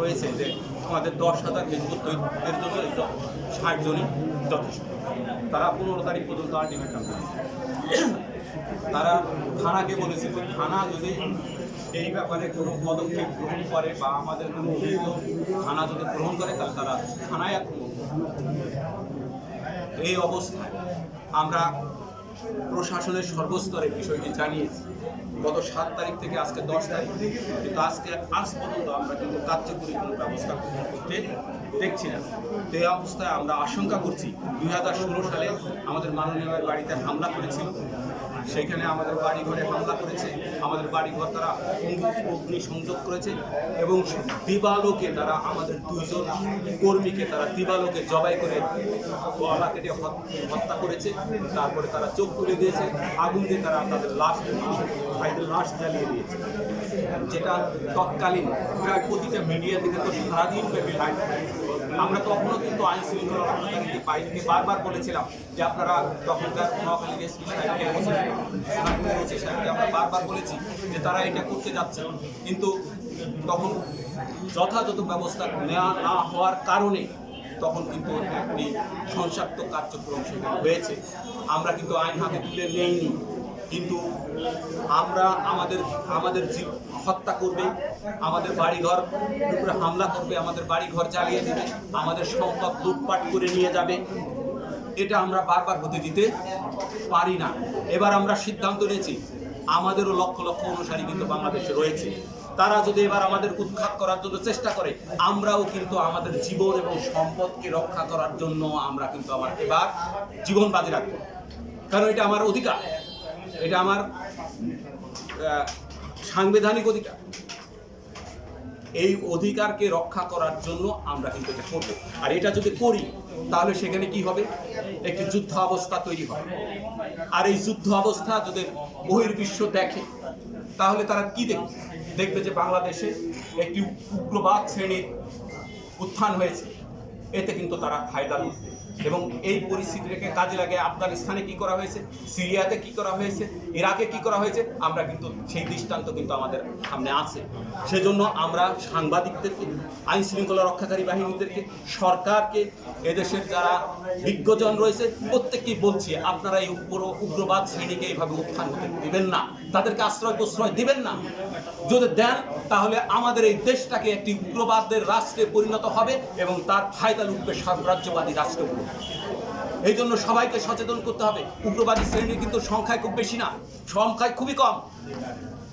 রয়েছে যে আমাদের দশ হাজার হেজবুত এর জন্য ষাট জনই যথেষ্ট তারা পনেরো তারিখ পর্যন্ত আলটিমেটাম তারা থানাকে বলেছে যে থানা যদি এই ব্যাপারে কোনো পদক্ষেপ গ্রহণ করে বা আমাদের কোনো থানা যদি গ্রহণ করে, তাহলে তারা থানায় আক্রমণ। এই অবস্থায় আমরা প্রশাসনের সর্বস্তরে বিষয়টি জানিয়েছি। গত সাত তারিখ থেকে আজকে দশ তারিখ। কিন্তু আজকে আজ পর্যন্ত আমরা কিন্তু কার্যকরী কোনো ব্যবস্থা গ্রহণ করতে দেখছি না। তো এই অবস্থায় আমরা আশঙ্কা করছি, দুই হাজার ষোলো সালে আমাদের মাননীয় বাড়িতে হামলা করেছিল। সেখানে আমাদের বাড়ি ঘরে হামলা করেছে। আমাদের বাড়ি ঘর তারা অগ্নি- সংযোগ করেছে এবং দিবালোকে তারা আমাদের দুইজন কর্মীকে তারা দিবালোকে জবাই করে গলা কেটে হত- হত্যা করেছে। তারপরে তারা চোখ তুলে দিয়েছে। আগুন দিয়ে তারা তাদের লাশ ভাইদের লাশ জ্বালিয়ে দিয়েছে। যেটা তৎকালীন প্রায় প্রতিটা মিডিয়া থেকে তো সারাদিন ব্যাপী লাইভ আমরা তখনও কিন্তু আইন শৃঙ্খলা বারবার বলেছিলাম যে আপনারা তখনকার নোয়াখালীর এসপি সাহেবকে আমরা বারবার বলেছি যে তারা এটা করতে যাচ্ছে। কিন্তু তখন যথাযথ ব্যবস্থা নেওয়া না হওয়ার কারণে তখন কিন্তু একটি ধ্বংসাত্মক কার্যক্রম সেখানে হয়েছে। আমরা কিন্তু আইন হাতে তুলে নেইনি। কিন্তু আমরা আমাদের আমাদের জীব হত্যা করবে, আমাদের বাড়িঘর উপরে হামলা করবে, আমাদের বাড়িঘর জ্বালিয়ে দেবে, আমাদের সম্পদ লুটপাট করে নিয়ে যাবে। এটা আমরা বারবার হতে দিতে পারি না। এবার আমরা সিদ্ধান্ত নিয়েছি, আমাদেরও লক্ষ লক্ষ অনুসারী কিন্তু বাংলাদেশে রয়েছে। তারা যদি এবার আমাদের উৎখাত করার জন্য চেষ্টা করে, আমরাও কিন্তু আমাদের জীবন এবং সম্পদকে রক্ষা করার জন্য আমরা কিন্তু আমার এবার জীবন বাজি রাখব। কারণ এটা আমার অধিকার। এটা আমার সাংবিধানিক অধিকার। এই অধিকারকে রক্ষা করার জন্য আমরা কিন্তু এটা করব। আর এটা যদি করি, তাহলে সেখানে কি হবে? একটি যুদ্ধ অবস্থা তৈরি হবে। আর এই যুদ্ধ অবস্থা যদি বহির্বিশ্ব দেখে, তাহলে তারা কি দেখবে? দেখবে যে বাংলাদেশে একটি উগ্রবাদ শ্রেণির উত্থান হয়েছে। এতে কিন্তু তারা ফায়দা লুটবে। এবং এই পরিস্থিতিটাকে কাজে লাগে আফগানিস্তানে কি করা হয়েছে, সিরিয়াতে কি করা হয়েছে, ইরাকে কি করা হয়েছে, আমরা কিন্তু সেই দৃষ্টান্ত কিন্তু আমাদের সামনে আছে। সেজন্য আমরা সাংবাদিকদেরকে আইন শৃঙ্খলা রক্ষাকারী বাহিনীদেরকে, সরকারকে, এদেশের যারা বিজ্ঞজন রয়েছে, প্রত্যেককেই বলছি, আপনারা এই উগ্র উগ্রবাদ শ্রেণীকে এইভাবে উত্থান হতে দিবেন না। তাদেরকে আশ্রয় প্রশ্রয় দেবেন না। যদি দেন, তাহলে আমাদের এই দেশটাকে একটি উগ্রবাদের রাষ্ট্রে পরিণত হবে এবং তার ফায়দা লুটবে সাম্রাজ্যবাদী রাষ্ট্রগুলো। এই জন্য সবাইকে সচেতন করতে হবে। উগ্রবাদী শ্রেণি কিন্তু সংখ্যায় খুব বেশি না, সংখ্যায় খুবই কম।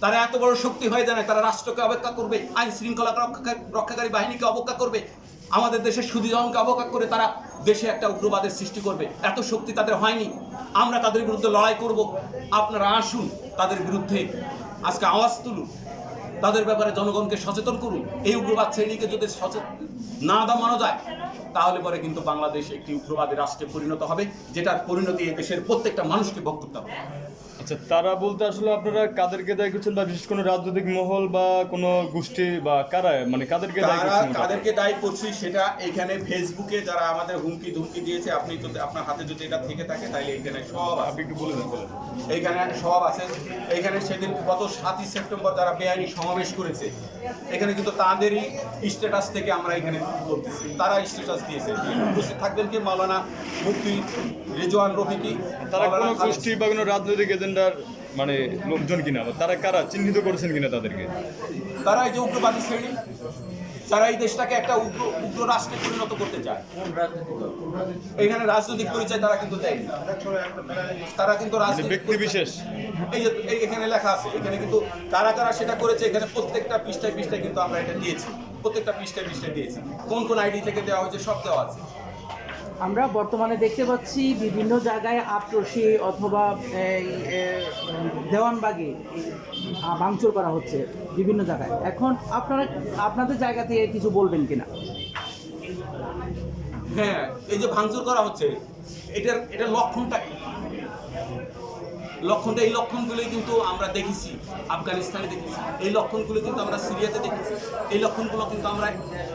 তারা এত বড় শক্তি হয়ে যায় তারা রাষ্ট্রকে অপেক্ষা করবে, আইন শৃঙ্খলা রক্ষাকারী রক্ষাকারী বাহিনীকে অবজ্ঞা করবে, আমাদের দেশের সুদীজনকে অবজ্ঞা করে তারা দেশে একটা উগ্রবাদের সৃষ্টি করবে। এত শক্তি তাদের হয়নি। আমরা তাদের বিরুদ্ধে লড়াই করব। আপনারা আসুন, তাদের বিরুদ্ধে আজকে আওয়াজ তুলুন। তাদের ব্যাপারে জনগণকে সচেতন করুন। এই উগ্রবাদ শ্রেণীকে যদি সচেতন না দমানো যায়, তাহলে পরে কিন্তু বাংলাদেশ একটি উগ্রবাদী রাষ্ট্রে পরিণত হবে, যেটার পরিণতি দেশের প্রত্যেকটা মানুষকে ভোগ করতে হবে আচ্ছা তারা বলতে আসলে আপনারা কাদেরকে দায়ী করছেন বা বিশেষ কোনো রাজনৈতিক মহল বা কোনো গোষ্ঠী বা কারা মানে কাদেরকে দায়ী করছেন? ওটা? তাদেরকে দায়ী করছি সেটা এখানে ফেসবুকে যারা আমাদের হুমকি ধুমকি দিয়েছে আপনি যদি আপনার হাতে যদি এটা থেকে থাকে তাহলে এখানে সব আপনি একটু বলে দেন এইখানে সব আছে। এখানে সেদিন গত সাতই সেপ্টেম্বর যারা বেআইনি সমাবেশ করেছে এখানে কিন্তু তাদেরই স্ট্যাটাস থেকে আমরা এখানে বলতেছি। তারা স্ট্যাটাস দিয়েছে। উপস্থিত থাকবেন কি? মাওলানা মুফতি রেজওয়ান রফিকি তারা কোনো গোষ্ঠী বা কোনো রাজনৈতিক এজেন্ডার মানে লোকজন কিনা বা তারা কারা চিহ্নিত করেছেন কিনা তাদেরকে? তারা এই যে উগ্রবাদী শ্রেণি যারা এই দেশটাকে একটা উগ্র উগ্র রাষ্ট্রে পরিণত করতে চায়। এখানে রাজনৈতিক পরিচয় তারা কিন্তু দেয়নি। তারা কিন্তু মানে ব্যক্তি বিশেষ। এই যে এখানে লেখা আছে এখানে কিন্তু কারা কারা সেটা করেছে এখানে প্রত্যেকটা পৃষ্ঠায় পৃষ্ঠায় কিন্তু আমরা এটা দিয়েছি। প্রত্যেকটা পৃষ্ঠায় পৃষ্ঠায় দিয়েছি। কোন কোন আইডি থেকে দেওয়া হয়েছে সব দেওয়া আছে। আমরা বর্তমানে দেখতে পাচ্ছি বিভিন্ন জায়গায় আপ্রসি অথবা দেওয়ানবাগে ভাঙচুর করা হচ্ছে বিভিন্ন জায়গায়। এখন আপনারা, আপনাদের জায়গা থেকে কিছু বলবেন কিনা? হ্যাঁ এই যে ভাঙচুর করা হচ্ছে, এটার এটার লক্ষণটা লক্ষণটা, এই লক্ষণগুলোই কিন্তু আমরা দেখেছি, আফগানিস্তানে দেখেছি, এই লক্ষণগুলো কিন্তু আমরা সিরিয়াতে দেখেছি, এই লক্ষণগুলো কিন্তু আমরা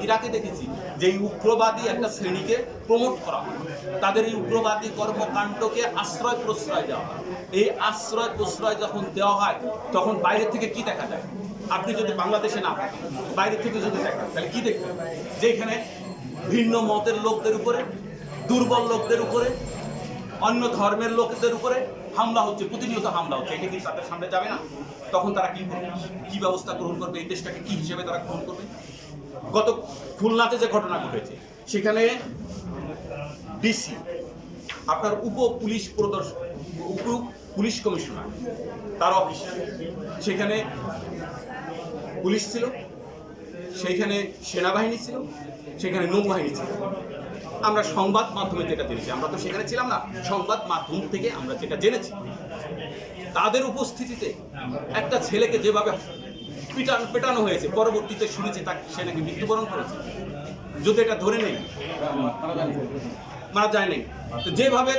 ইরাকে দেখেছি, যে এই উগ্রবাদী একটা শ্রেণীকে প্রমোট করা হয়। তাদের এই উগ্রবাদী কর্মকাণ্ডকে আশ্রয় প্রশ্রয় দেওয়া হয়। এই আশ্রয় প্রশ্রয় যখন দেওয়া হয়, তখন বাইরে থেকে কি দেখা যায়? আপনি যদি বাংলাদেশে না থাকেন, বাইরে থেকে যদি দেখেন, তাহলে কি দেখবেন? যে এখানে ভিন্ন মতের লোকদের উপরে, দুর্বল লোকদের উপরে, অন্য ধর্মের লোকদের উপরে হামলা হচ্ছে, প্রতিনিয়ত হামলা হচ্ছে, এটা কি তাদের সামনে যাবে না? তখন তারা কি করবে? কি ব্যবস্থা গ্রহণ করবে? এই দেশটাকে কি হিসেবে তারা গ্রহণ করবে? গত খুলনাতে যে ঘটনা ঘটেছে, সেখানে ডিসি, আপনার উপ পুলিশ প্রদর্শন উপ পুলিশ কমিশনার, তার অফিস, সেখানে পুলিশ ছিল, সেইখানে সেনাবাহিনী ছিল, সেখানে নৌবাহিনী ছিল। আমরা সংবাদ মাধ্যমে যেটা জেনেছি। আমরা তো সেখানে ছিলাম না। সংবাদ মাধ্যম থেকে আমরা যেটা জেনেছি। তাদের উপস্থিতিতে একটা ছেলেকে যেভাবে পিটান পেটানো হয়েছে পরবর্তীতে শুনেছি তাকে সে নাকি মৃত্যুবরণ করেছে। যদি এটা ধরে নেই মারা যায় নাই। তো যেভাবে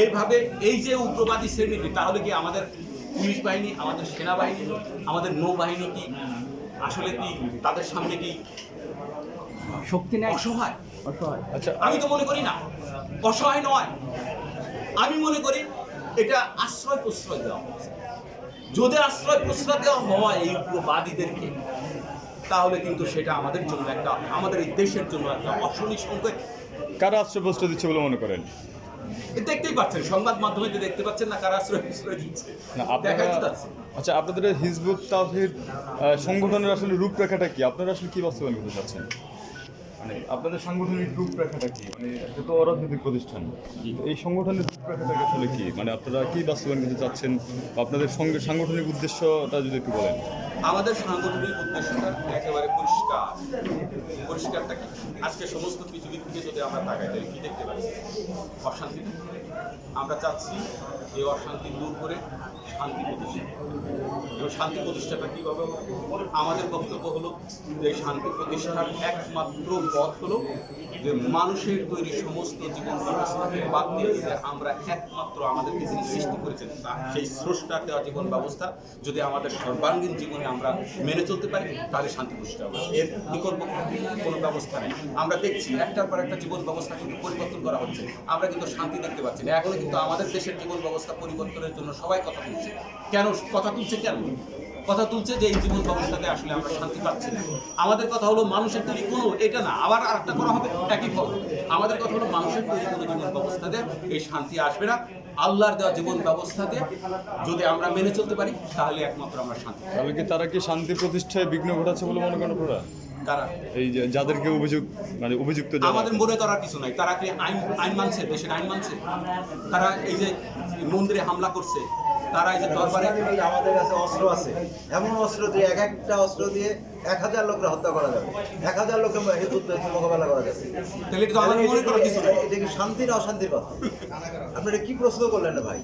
এইভাবে এই যে উগ্রবাদী শ্রেণীটি তাহলে কি আমাদের পুলিশ বাহিনী আমাদের সেনাবাহিনী আমাদের নৌবাহিনী কি আসলে কি তাদের সামনে কি শক্তি নেই? অসহায়? আমি তো মনে করি না। অসহায় নয়। আমি মনে করি এটা আশ্রয় প্রশ্রয় দেওয়া যদি আশ্রয় প্রশ্রয় দেওয়া হয় এই উগ্রবাদীদেরকে তাহলে কিন্তু সেটা আমাদের জন্য একটা আমাদের এই দেশের জন্য একটা অশনি সংকেত। কারা আশ্রয়প্রস্ত দিচ্ছে বলে মনে করেন? দেখতেই পাচ্ছেন সংবাদ মাধ্যমে যে দেখতে পাচ্ছেন না কারা আশ্রয় প্রশ্রয় দিচ্ছে। না আপনারা যাচ্ছে। আচ্ছা আপনাদের হিজবুত তাহিদ সংগঠনের আসলে রূপরেখাটা কি? আপনারা আসলে কি বাস্তবায়ন করতে চাচ্ছেন? মানে আপনাদের সাংগঠনিক রূপরেখাটা কি? মানে এটা তো অরাজনৈতিক প্রতিষ্ঠান। এই সংগঠনের রূপরেখাটা আসলে কি? মানে আপনারা কি বাস্তবায়ন করতে চাচ্ছেন? আপনাদের সঙ্গে সাংগঠনিক উদ্দেশ্যটা যদি একটু বলেন। আমাদের সাংগঠনিক উদ্দেশ্যটা একেবারে পরিষ্কার। পরিষ্কারটা কি? আজকে সমস্ত পৃথিবীর দিকে যদি আমরা তাকাই, তাহলে কি দেখতে পাচ্ছি? অশান্তি। আমরা চাচ্ছি এই অশান্তি দূর করে শান্তি প্রতিষ্ঠা। এবং শান্তি প্রতিষ্ঠাটা কীভাবে আমাদের বক্তব্য হলো যে শান্তি প্রতিষ্ঠার একমাত্র পথ হলো যে মানুষের তৈরি সমস্ত জীবন ব্যবস্থাকে বাদ দিয়ে আমরা একমাত্র আমাদেরকে যিনি সৃষ্টি করেছেন, তা সেই স্রষ্টার দেওয়া জীবন ব্যবস্থা, যদি আমাদের সর্বাঙ্গীন জীবনে আমরা মেনে চলতে পারি, তাহলে শান্তি প্রতিষ্ঠা হবে। এর বিকল্প কোনো ব্যবস্থা নেই। আমরা দেখছি একটার পর একটা জীবন ব্যবস্থা কিন্তু পরিবর্তন করা হচ্ছে। আমরা কিন্তু শান্তি দেখতে পাচ্ছি না। এখনও কিন্তু আমাদের দেশের জীবন ব্যবস্থা পরিবর্তনের জন্য সবাই কথা তুলছে। কেন? কথা তুলছে কেন? কথা তুলছে যে এই জীবন ব্যবস্থাতে আসলে আমরা শান্তি পাচ্ছি না। আমাদের কথা হলো মানুষের তৈরি কোনো এটা না আবার আরেকটা করা হবে একই ফল। আমাদের কথা হলো মানুষের তৈরি কোনো জীবন ব্যবস্থাতে এই শান্তি আসবে না। আল্লাহর দেওয়া জীবন ব্যবস্থাতে যদি আমরা মেনে চলতে পারি তাহলে একমাত্র আমরা শান্তি। তাহলে কি তারা কি শান্তি প্রতিষ্ঠায় বিঘ্ন ঘটাচ্ছে বলে মনে করেন আপনারা তারা। এই যে যাদেরকে অভিযোগ মানে অভিযুক্ত যারা। আমাদের মনে করার কিছু নাই। তারা কি আইন আইন মানছে দেশের আইন মানছে? তারা এই যে মন্দিরে হামলা করছে তারা এই যে দরবারে আমাদের কাছে অস্ত্র আছে এমন অস্ত্র দিয়ে এক একটা অস্ত্র দিয়ে এক হাজার লোককে হত্যা করা যাবে। এক হাজার লোকের মোকাবেলা করা যাবে। এটা কি শান্তি না অশান্তির কথা? আপনি এটা কি প্রশ্ন করলেন না ভাই?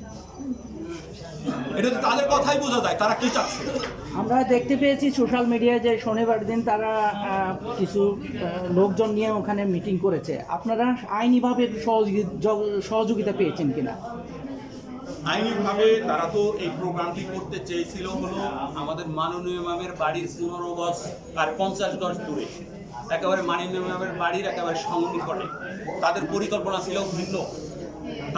এটা তো তাদের কথাই বোঝা যায় তারা কি চাচ্ছে? আমরা দেখতে পেয়েছি সোশ্যাল মিডিয়ায় যে শনিবার দিন তারা কিছু লোকজন নিয়ে ওখানে মিটিং করেছে। আপনারা আইনিভাবে সহযোগিতা পেয়েছেন কিনা? আইনিভাবে তারা তো এই প্রোগ্রামটি করতে চেয়েছিল হলো আমাদের মাননীয় ম্যামের বাড়ির পনেরো গজ আর পঞ্চাশ গজ দূরে। একেবারে মাননীয় ম্যামের বাড়ির একেবারে সংনিকটে তাদের পরিকল্পনা ছিল ভিন্ন।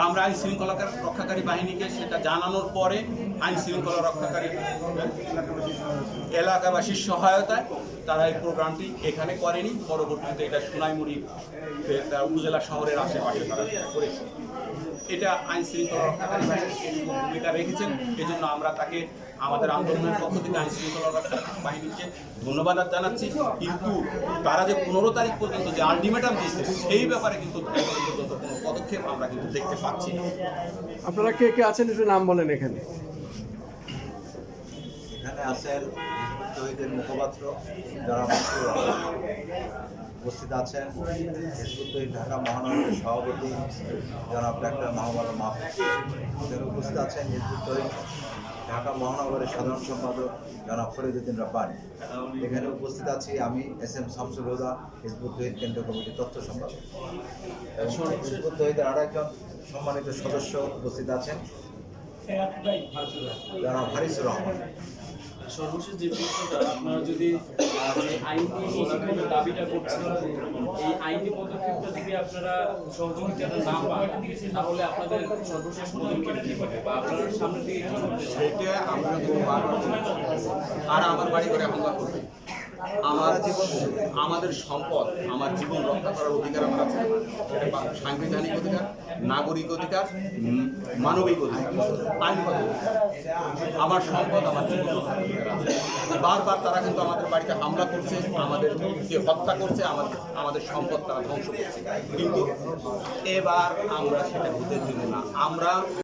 আমরা আইন শৃঙ্খলা রক্ষাকারী বাহিনীকে সেটা জানানোর পরে আইন শৃঙ্খলা রক্ষাকারী এলাকাবাসীর সহায়তায় তারা এই প্রোগ্রামটি এখানে করেনি। পরবর্তীতে এটা সোনাইমুড়ি উপজেলা শহরের আশেপাশে তারা করেছে। এটা আইন শৃঙ্খলা রক্ষাকারী বাহিনী ভূমিকা রেখেছেন। এজন্য আমরা তাকে আমাদের আন্দোলনের পক্ষ থেকে আইন শৃঙ্খলা রক্ষা বাহিনীকে ধন্যবাদ জানাচ্ছি। কিন্তু তারা যে পনেরো তারিখ পর্যন্ত যে আলটিমেটাম দিয়েছে, সেই ব্যাপারে কিন্তু পদক্ষেপ আমরা কিন্তু দেখতে পাচ্ছি আপনারা কে কে আছেন একটু নাম বলেন এখানে। এখানে আছেন শহীদের মুখপাত্র যারা উপস্থিত আছেন ঢাকা মহানগরের সভাপতি জনাব ডাক্তার মাহমুদ মাহফুজ। উপস্থিত আছেন হিজবুত ঢাকা মহানগরের সাধারণ সম্পাদক জনাব ফরিদুদ্দিন রব্বানি। এখানে উপস্থিত আছি আমি, এস এম শামসুল হুদা হিজবুত তহিদ কেন্দ্রীয় কমিটির তথ্য সম্পাদক। এবং হিজবুত তহিদের আরও একজন সম্মানিত সদস্য উপস্থিত আছেন জনাব হারিসুর রহমান। সর্বশেষ যে প্রশ্নটা, আপনারা যদি যে আইনি দাবিটা করছেন, এই আইনি পদক্ষেপটা যদি আপনারা সহযোগিতা না পান, তাহলে আপনাদের সর্বশেষ পদক্ষেপ বা আপনারা সামনের দিকে আর আমার বাড়ি করে হামলা করবে। আমার আমাদের সম্পদ, আমার জীবন রক্ষা করার অধিকার আমার আছে। সাংবিধানিক অধিকার, নাগরিক অধিকার মানবিক অধিকার। আমার সম্পদ, আমার জীবন বারবার তারা কিন্তু আমাদের বাড়িতে হামলা করছে আমাদেরকে হত্যা করছে, আমাদের আমাদের সম্পদ তারা ধ্বংস করছে। কিন্তু এবার আমরা সেটা হতে দেব না। আমরা